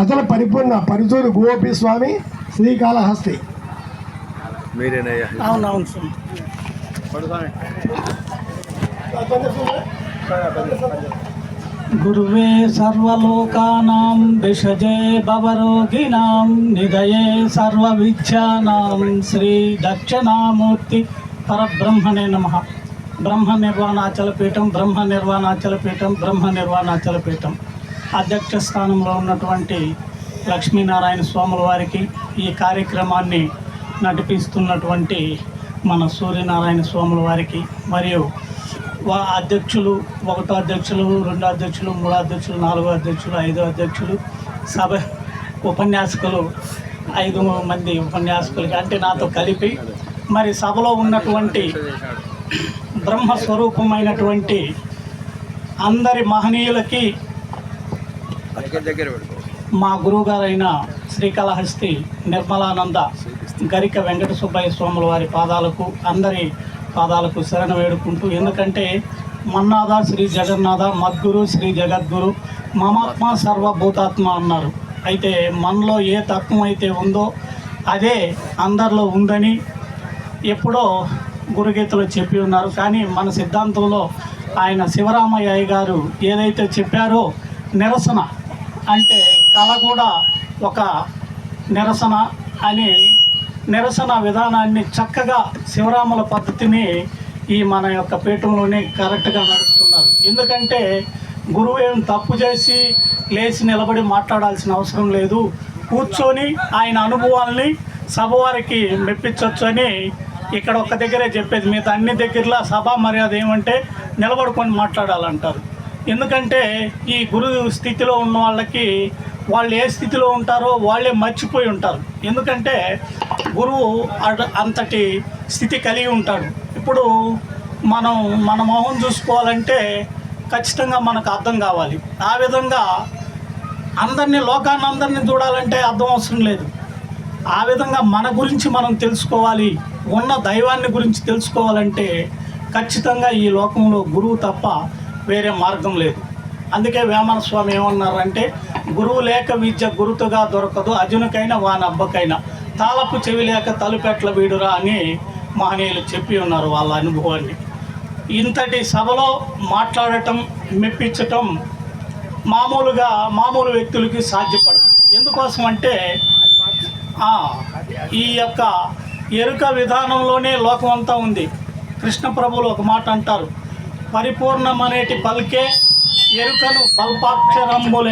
అచల పరిపూర్ణ పరిచూరు గోపి స్వామి శ్రీకాళహస్తి. అవునవును గురువే సర్వలోకానాం భిషజే భవరోగిణాం నిధయే సర్వవిద్యానాం శ్రీ దక్షిణామూర్తి పరబ్రహ్మణే నమ. బ్రహ్మ నిర్వాణాచల పీఠం బ్రహ్మ నిర్వాణాచల పీఠం బ్రహ్మ నిర్వాణాచల పీఠం. అధ్యక్ష స్థానంలో ఉన్నటువంటి లక్ష్మీనారాయణ స్వాముల వారికి ఈ కార్యక్రమాన్ని నడిపిస్తున్నటువంటి మన సూర్యనారాయణ స్వాముల వారికి మరియు వా అధ్యక్షులు ఒకటో అధ్యక్షులు రెండో అధ్యక్షులు మూడో అధ్యక్షులు నాలుగో అధ్యక్షులు ఐదో అధ్యక్షులు సభ ఉపన్యాసకులు ఐదు మంది ఉపన్యాసకులకి అంటే నాతో కలిపి మరి సభలో ఉన్నటువంటి బ్రహ్మస్వరూపమైనటువంటి అందరి మహనీయులకి మా గురువుగారైన శ్రీకాళహస్తి నిర్మలానంద గరిక వెంకట సుబ్బయ్య స్వాముల వారి పాదాలకు అందరి పాదాలకు శరణ వేడుకుంటూ ఎందుకంటే మన్నాథ శ్రీ జగన్నాథ మద్గురు శ్రీ జగద్గురు మమాత్మ సర్వభూతాత్మ అన్నారు. అయితే మనలో ఏ తత్వం అయితే ఉందో అదే అందరిలో ఉందని ఎప్పుడో గురుగీతలో చెప్పి ఉన్నారు. కానీ మన సిద్ధాంతంలో ఆయన శివరామయ్య గారు ఏదైతే చెప్పారో నిరసన అంటే కళ కూడా ఒక నిరసన అని నిరసన విధానాన్ని చక్కగా శివరాముల పద్ధతిని ఈ మన యొక్క పీఠంలోనే కరెక్ట్గా నడుపుతున్నారు. ఎందుకంటే గురువు ఏం తప్పు చేసి లేచి నిలబడి మాట్లాడాల్సిన అవసరం లేదు. కూర్చొని ఆయన అనుభవాల్ని సభవారికి మెప్పించవచ్చు అని ఇక్కడ ఒక్క దగ్గరే చెప్పేది. మిగతా అన్ని దగ్గరలో సభా మర్యాద ఏమంటే నిలబడుకొని మాట్లాడాలంటారు. ఎందుకంటే ఈ గురు స్థితిలో ఉన్న వాళ్ళకి వాళ్ళు ఏ స్థితిలో ఉంటారో వాళ్ళే మర్చిపోయి ఉంటారు. ఎందుకంటే గురువు అంతటి స్థితి కలిగి ఉంటాడు. ఇప్పుడు మనం మన మొహం చూసుకోవాలంటే ఖచ్చితంగా మనకు అర్థం కావాలి. ఆ విధంగా అందరినీ లోకాన్ని అందరినీ చూడాలంటే అర్థం అవసరం లేదు. ఆ విధంగా మన గురించి మనం తెలుసుకోవాలి. ఉన్న దైవాన్ని గురించి తెలుసుకోవాలంటే ఖచ్చితంగా ఈ లోకంలో గురువు తప్ప వేరే మార్గం లేదు. అందుకే వేమన స్వామి ఏమన్నారంటే గురువు లేక విద్య గురుతుగా దొరకదు అర్జునికైనా వాని అబ్బకైనా. తాళపు చెవి లేక తలుపెట్ల వీడురా అని మహనీయులు చెప్పి ఉన్నారు వాళ్ళ అనుభవాన్ని. ఇంతటి సభలో మాట్లాడటం మెప్పించటం మామూలుగా మామూలు వ్యక్తులకి సాధ్యపడదు. ఎందుకోసం అంటే ఈ యొక్క ఎరుక విధానంలోనే లోకం అంతా ఉంది. కృష్ణ ప్రభువులు ఒక మాట అంటారు పరిపూర్ణమనేటి పలికే ఎరుకను పల్పాక్షరంబుల